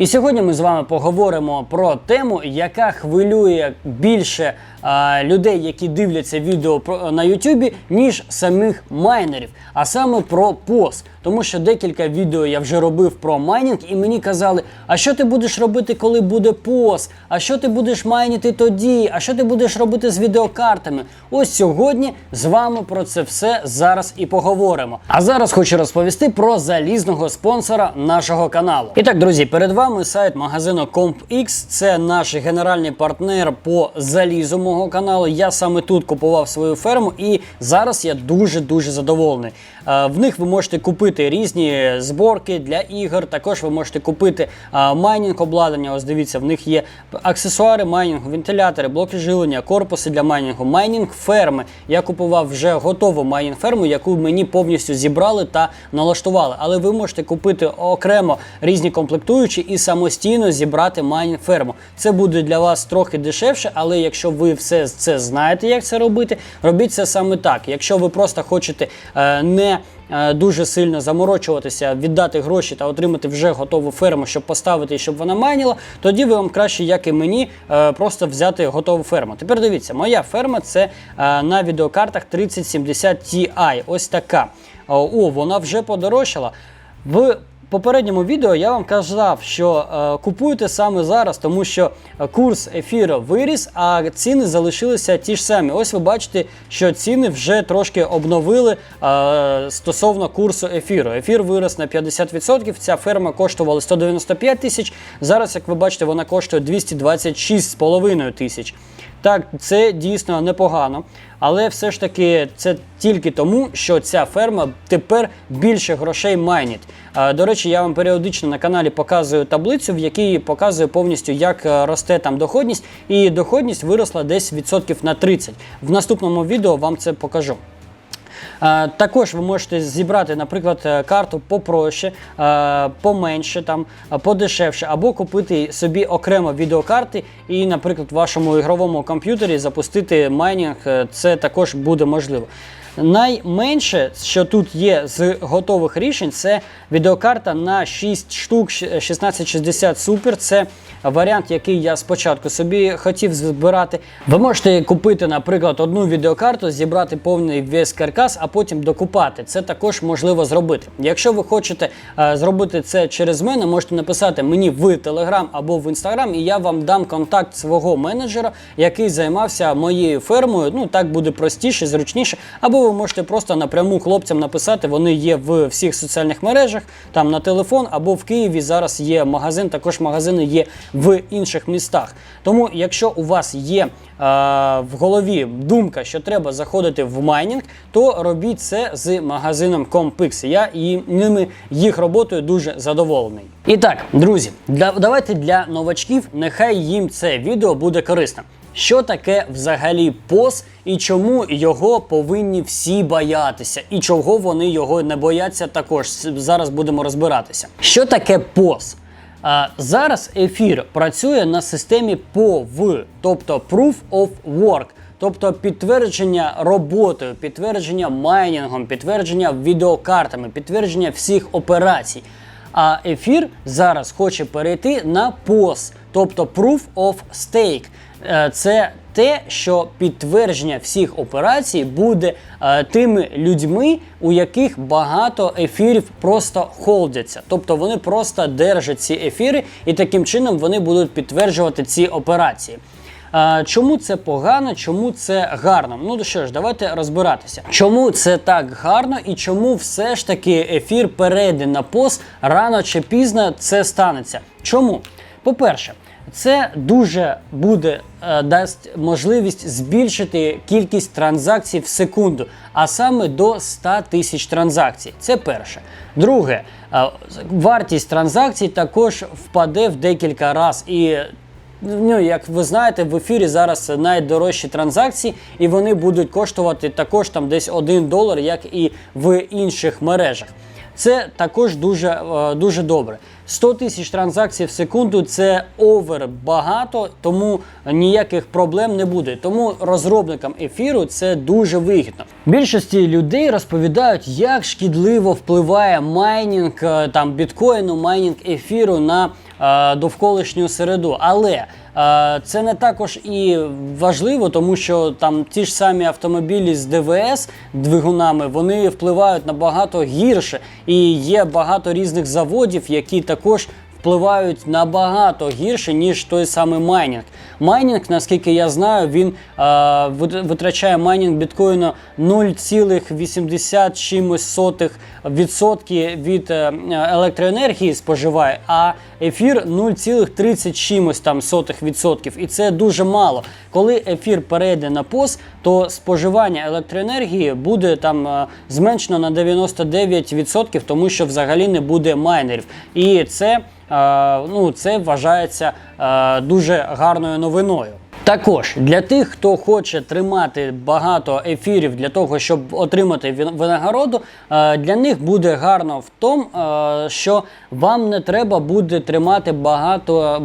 І сьогодні ми з вами поговоримо про тему, яка хвилює більше а, людей, які дивляться відео на Ютубі, ніж самих майнерів, а саме про пост. Тому що декілька відео я вже робив про майнінг, і мені казали, а що ти будеш робити, коли буде пост? А що ти будеш майнити тоді? А що ти будеш робити з відеокартами? Ось сьогодні з вами про це все зараз і поговоримо. А зараз хочу розповісти про залізного спонсора нашого каналу. І так, друзі, перед вами сайт магазину CompX. Це наш генеральний партнер по залізу мого каналу. Я саме тут купував свою ферму, і зараз я дуже дуже задоволений. Е, В них ви можете купити різні зборки для ігор. Також ви можете купити е, майнінг обладнання. Ось дивіться, в них є аксесуари майнінгу, вентилятори, блоки живлення, корпуси для майнінгу, майнінг ферми. Я купував вже готову майнінг ферму, яку мені повністю зібрали та налаштували. Але ви можете купити окремо різні комплектуючі і самостійно зібрати майнінг ферму. Це буде для вас трохи дешевше, але якщо ви все це знаєте, як це робити, робіть це саме так. Якщо ви просто хочете е, не Дуже сильно заморочуватися, віддати гроші та отримати вже готову ферму, щоб поставити щоб вона майніла, тоді ви вам краще, як і мені, е, просто взяти готову ферму. Тепер дивіться, моя ферма це е, на відеокартах 3070 Ti. Ось така. О, вона вже подорожчала. В попередньому відео я вам казав, що е, купуйте саме зараз, тому що е, курс ефіру виріс, а ціни залишилися ті ж самі. Ось ви бачите, що ціни вже трошки обновили е, стосовно курсу ефіру. Ефір вирос на 50%. Ця ферма коштувала 195 тисяч. Зараз, як ви бачите, вона коштує 226,5 тисяч. Так, це дійсно непогано, але все ж таки це тільки тому, що ця ферма тепер більше грошей майнить. До речі, я вам періодично на каналі показую таблицю, в якій показую повністю, як е, росте там доходність, і доходність виросла десь відсотків на 30. В наступному відео вам це покажу. Також ви можете зібрати, наприклад, е, карту попроще, е, поменше, там, е, подешевше, або купити собі окремо відеокарти і, наприклад, в вашому ігровому комп'ютері запустити майнінг. Це також буде можливо. Найменше, що тут є з готових рішень, це відеокарта на 6 штук 1660 Super. Це варіант, який я спочатку собі хотів збирати. Ви можете купити, наприклад, одну відеокарту, зібрати повний весь каркас, а потім докупати. Це також можливо зробити. Якщо ви хочете е, зробити це через мене, можете написати мені в Telegram або в Instagram, і я вам дам контакт свого менеджера, який займався моєю фермою. Ну так буде простіше, зручніше. Або ви можете просто напряму хлопцям написати. Вони є в всіх соціальних мережах, там на телефон, або в Києві зараз є магазин. Також магазини є в інших містах. Тому, якщо у вас є е, в голові думка, що треба заходити в майнінг, то робіть це з магазином Compix. Я і ними їх роботою дуже задоволений. І так, друзі, давайте для новачків, нехай їм це відео буде корисним. Що таке взагалі пост і чому його повинні всі боятися, і чого вони його не бояться також. Зараз будемо розбиратися. Що таке пост? А, зараз ефір працює на системі POV, тобто Proof of Work. Тобто підтвердження роботою, підтвердження майнінгом, підтвердження відеокартами, підтвердження всіх операцій. А ефір зараз хоче перейти на POS, тобто Proof of Stake. Е, Це те, що підтвердження всіх операцій буде е, тими людьми, у яких багато ефірів просто холдяться. Тобто вони просто держать ці ефіри, і таким чином вони будуть підтверджувати ці операції. Чому це погано, чому це гарно? Ну що ж, давайте розбиратися. Чому це так гарно і чому все ж таки ефір перейде на пост рано чи пізно це станеться? Чому? По-перше, це дуже буде е, дасть можливість збільшити кількість транзакцій в секунду, а саме до 100 тисяч транзакцій. Це перше. Друге, е, вартість транзакцій також впаде в декілька разів. Ну, як ви знаєте, в ефірі зараз найдорожчі транзакції, і вони будуть коштувати також там десь 1 долар, як і в інших мережах. Це також дуже, е, дуже добре. 100 тисяч транзакцій в секунду це овер багато, тому ніяких проблем не буде. Тому розробникам ефіру це дуже вигідно. Більшості людей розповідають, як шкідливо впливає майнінг е, там біткоїну, майнінг ефіру на довколишню середу. Але е, це не також і важливо, тому що там ті ж самі автомобілі з ДВС двигунами вони впливають набагато гірше, і є багато різних заводів, які також впливають набагато гірше, ніж той самий майнінг. Майнінг, наскільки я знаю, він е, витрачає майнінг біткоїну 0,80 чимось сотих відсотки від е, електроенергії споживає, а ефір 0,30 чимось там сотих відсотків. І це дуже мало. Коли ефір перейде на POS, то споживання електроенергії буде там е, зменшено на 99%, тому що взагалі не буде майнерів. І це ну, це вважається е, дуже гарною новиною. Також для тих, хто хоче тримати багато ефірів для того, щоб отримати винагороду, е, для них буде гарно в тому, е, що вам не треба буде тримати багато,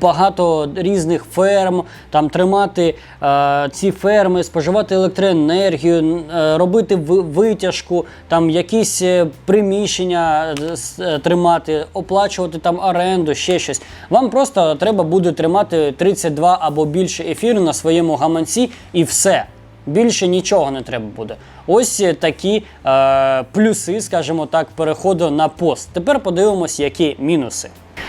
багато різних ферм, там тримати е, ці ферми, споживати електроенергію, робити витяжку, там якісь приміщення тримати, оплачувати там оренду, ще щось. Вам просто треба буде тримати 32 або більше ефіру на своєму гаманці і все. Більше нічого не треба буде. Ось е, такі е, плюси, скажімо так, переходу на пост. Тепер подивимось, які мінуси.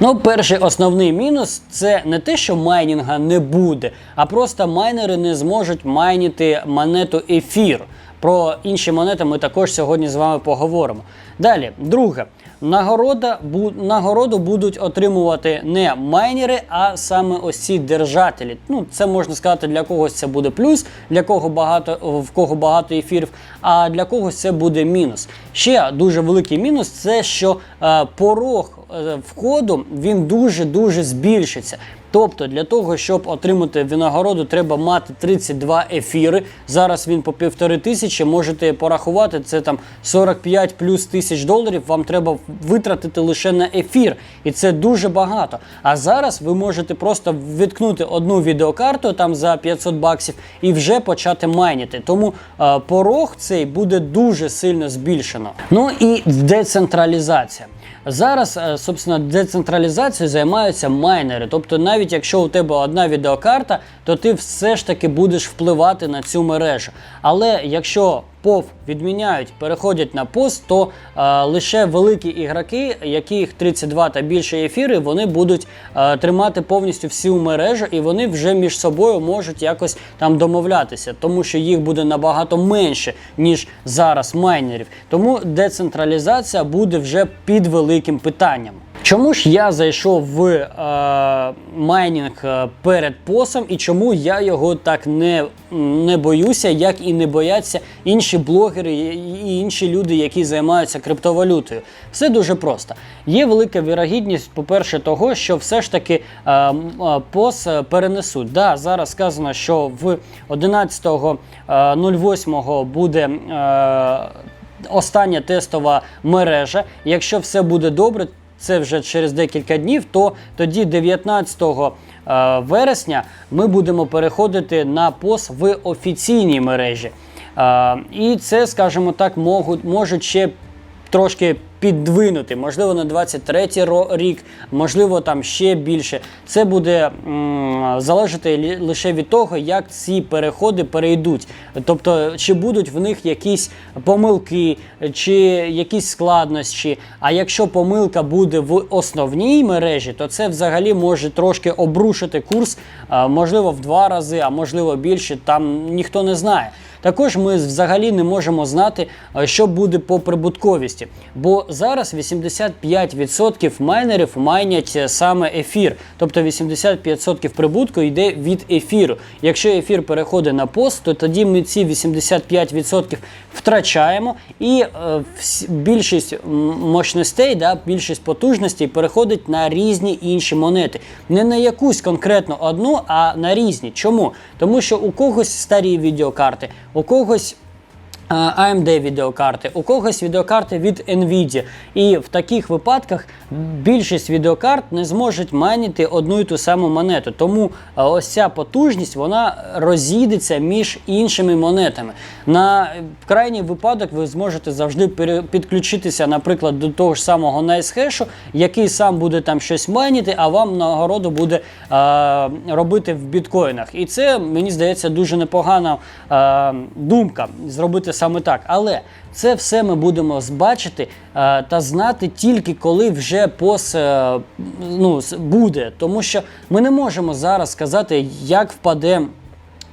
Ну, перший основний мінус це не те, що майнінга не буде, а просто майнери не зможуть майніти монету ефір. Про інші монети ми також сьогодні з вами поговоримо. Далі, друге, нагорода, бу, нагороду будуть отримувати не майнери, а саме ось держателі. Ну, це можна сказати, для когось це буде плюс, для кого багато в кого багато ефірів, а для когось це буде мінус. Ще дуже великий мінус це що е, порог е, входу він дуже дуже збільшиться. Тобто для того, щоб отримати винагороду, треба мати 32 ефіри. Зараз він по півтори тисячі. Можете порахувати, це там 45 плюс тисяч доларів. Вам треба витратити лише на ефір, і це дуже багато. А зараз ви можете просто відкнути одну відеокарту там за 500 баксів і вже почати майніти. Тому е, порог цей буде дуже сильно збільшено. Ну і децентралізація. Зараз, е, собственно, децентралізацією займаються майнери. Тобто, навіть якщо у тебе одна відеокарта, то ти все ж таки будеш впливати на цю мережу. Але якщо POV відміняють, переходять на пост, то е, лише великі ігроки, яких 32 та більше ефіри, вони будуть е, тримати повністю всю мережу, і вони вже між собою можуть якось там домовлятися, тому що їх буде набагато менше, ніж зараз майнерів. Тому децентралізація буде вже під великим питанням. Чому ж я зайшов в е, майнінг е, перед посом і чому я його так не, не боюся, як і не бояться інші блогери і інші люди, які займаються криптовалютою? Все дуже просто. Є велика вірогідність, по-перше, того, що все ж таки е, е, пос е, перенесуть. Да, зараз сказано, що в 11.08 буде. Е, Остання тестова мережа. Якщо все буде добре, це вже через декілька днів, то тоді 19 е, вересня ми будемо переходити на пост в офіційній мережі. Е, І це, скажімо так, можуть, можуть ще трошки піддвинути, можливо, на 23-й ро- рік, можливо, там ще більше. Це буде м, залежати лише від того, як ці переходи перейдуть. Тобто, чи будуть в них якісь помилки, чи якісь складнощі. А якщо помилка буде в основній мережі, то це взагалі може трошки обрушити курс, можливо, в два рази, а можливо більше. Там ніхто не знає. Також ми взагалі не можемо знати, е, що буде по прибутковісті. Бо зараз 85% майнерів майнять е, саме ефір. Тобто 85% прибутку йде від ефіру. Якщо ефір переходить на пост, то тоді ми ці 85% втрачаємо, і е, більшість мощностей, да, більшість потужностей переходить на різні інші монети. Не на якусь конкретно одну, а на різні. Чому? Тому що у когось старі відеокарти, у когось а, AMD відеокарти, у когось відеокарти від Nvidia. І в таких випадках більшість відеокарт не зможуть майнити одну і ту саму монету. Тому ось ця потужність вона розійдеться між іншими монетами. На е, крайній випадок ви зможете завжди підключитися, наприклад, до того ж самого NiceHash, який сам буде там щось майнити, а вам нагороду буде а, робити в біткоїнах. І це мені здається дуже непогана а, думка зробити саме так. Але це все ми будемо збачити а, та знати тільки коли вже пос е, ну, буде. Тому що ми не можемо зараз сказати, як впаде.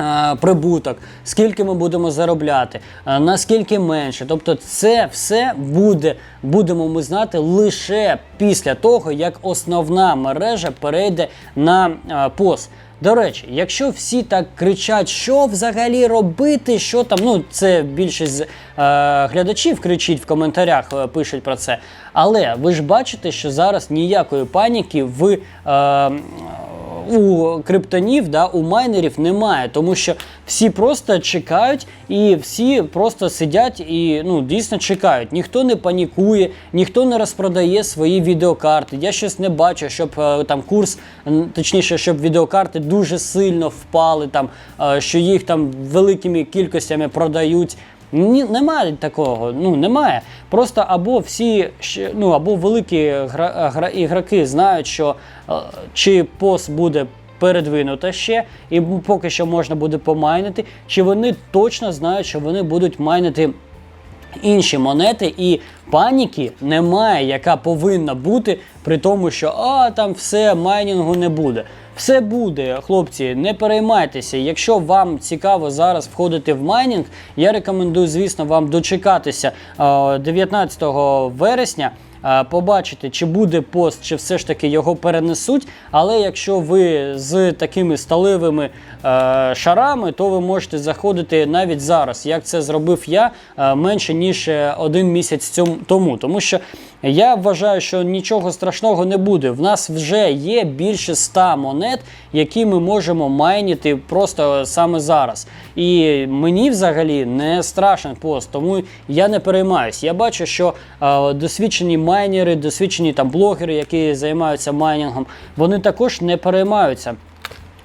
Е, Прибуток, скільки ми будемо заробляти, е, наскільки менше. Тобто, це все буде, будемо ми знати лише після того, як основна мережа перейде на е, пост. До речі, якщо всі так кричать, що взагалі робити, що там, ну це більшість е, глядачів кричить в коментарях, е, пишуть про це. Але ви ж бачите, що зараз ніякої паніки в. Е, у криптонів, да, у майнерів немає, тому що всі просто чекають і всі просто сидять і ну дійсно чекають. Ніхто не панікує, ніхто не розпродає свої відеокарти. Я щось не бачу, щоб е, там курс, точніше, щоб відеокарти дуже сильно впали, там е, що їх там великими кількостями продають. Ні, немає такого, ну немає. Просто або всі ну або великі гра, гра, ігроки знають, що е, чи пост буде передвинуто ще, і поки що можна буде помайнити, чи вони точно знають, що вони будуть майнити інші монети, і паніки немає, яка повинна бути, при тому, що а там все майнінгу не буде. Все буде, хлопці, не переймайтеся. Якщо вам цікаво зараз входити в майнінг, я рекомендую, звісно, вам дочекатися е, 19 вересня. Е, Побачити, чи буде пост, чи все ж таки його перенесуть. Але якщо ви з такими сталевими е, шарами, то ви можете заходити навіть зараз, як це зробив я е, менше ніж один місяць тому. Тому що я вважаю, що нічого страшного не буде. В нас вже є більше 100 монет, які ми можемо майніти просто саме зараз. І мені взагалі не страшен пост, тому я не переймаюсь. Я бачу, що е, досвідчені майнери, досвідчені там блогери, які займаються майнінгом, вони також не переймаються.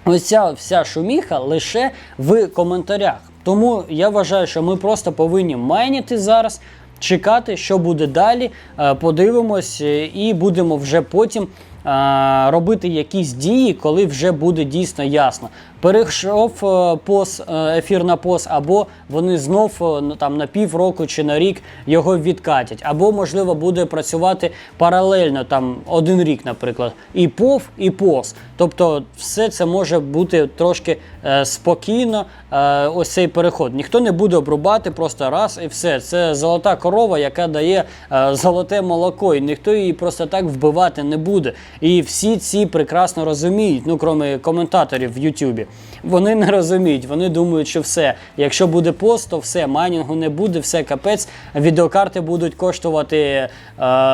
Ось ця вся шуміха лише в коментарях. Тому я вважаю, що ми просто повинні майніти зараз, чекати, що буде далі. е, Подивимось е, і будемо вже потім е, робити якісь дії, коли вже буде дійсно ясно. Перейшов е, пос, е, ефір на пос, або вони знов е, ну, там на півроку чи на рік його відкатять, або можливо буде працювати паралельно там один рік, наприклад, і пов, і пос. Тобто, все це може бути трошки е, спокійно. Е, ось цей переход. Ніхто не буде обрубати просто раз і все. Це золота корова, яка дає е, золоте молоко, і ніхто її просто так вбивати не буде. І всі ці прекрасно розуміють, ну крім коментаторів в Ютубі. Вони не розуміють, вони думають, що все. Якщо буде пост, то все, майнінгу не буде, все капець. Відеокарти будуть коштувати е,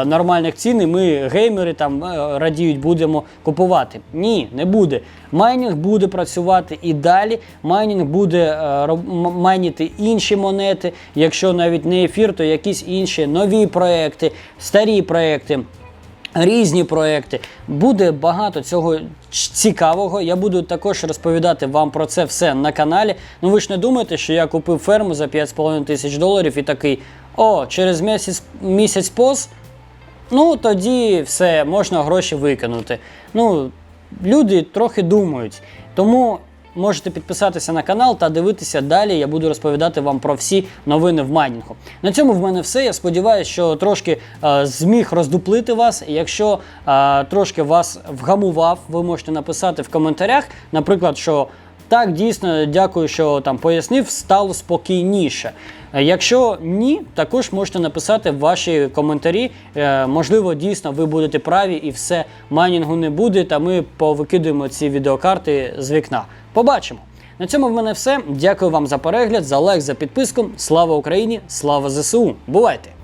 нормальних цін, і ми геймери там е, радіють, будемо купувати. Ні, не буде. Майнінг буде працювати і далі. Майнінг буде е, майніти інші монети. Якщо навіть не ефір, то якісь інші нові проекти, старі проекти. Різні проекти. Буде багато цього цікавого. Я буду також розповідати вам про це все на каналі. Ну ви ж не думаєте, що я купив ферму за 5,5 тисяч доларів і такий: о, через місяць місяць поз. Ну тоді все, можна гроші викинути. Ну, люди трохи думають. Тому можете підписатися на канал та дивитися далі. Я буду розповідати вам про всі новини в майнінгу. На цьому в мене все. Я сподіваюся, що трошки е, зміг роздуплити вас. Якщо е, трошки вас вгамував, ви можете написати в коментарях, наприклад, що. Так, дійсно, дякую, що там пояснив, стало спокійніше. Якщо ні, також можете написати ваші коментарі. Е, можливо, дійсно ви будете праві і все майнінгу не буде, та ми повикидуємо ці відеокарти з вікна. Побачимо. На цьому в мене все. Дякую вам за перегляд, за лайк, за підписку. Слава Україні! Слава ЗСУ! Бувайте!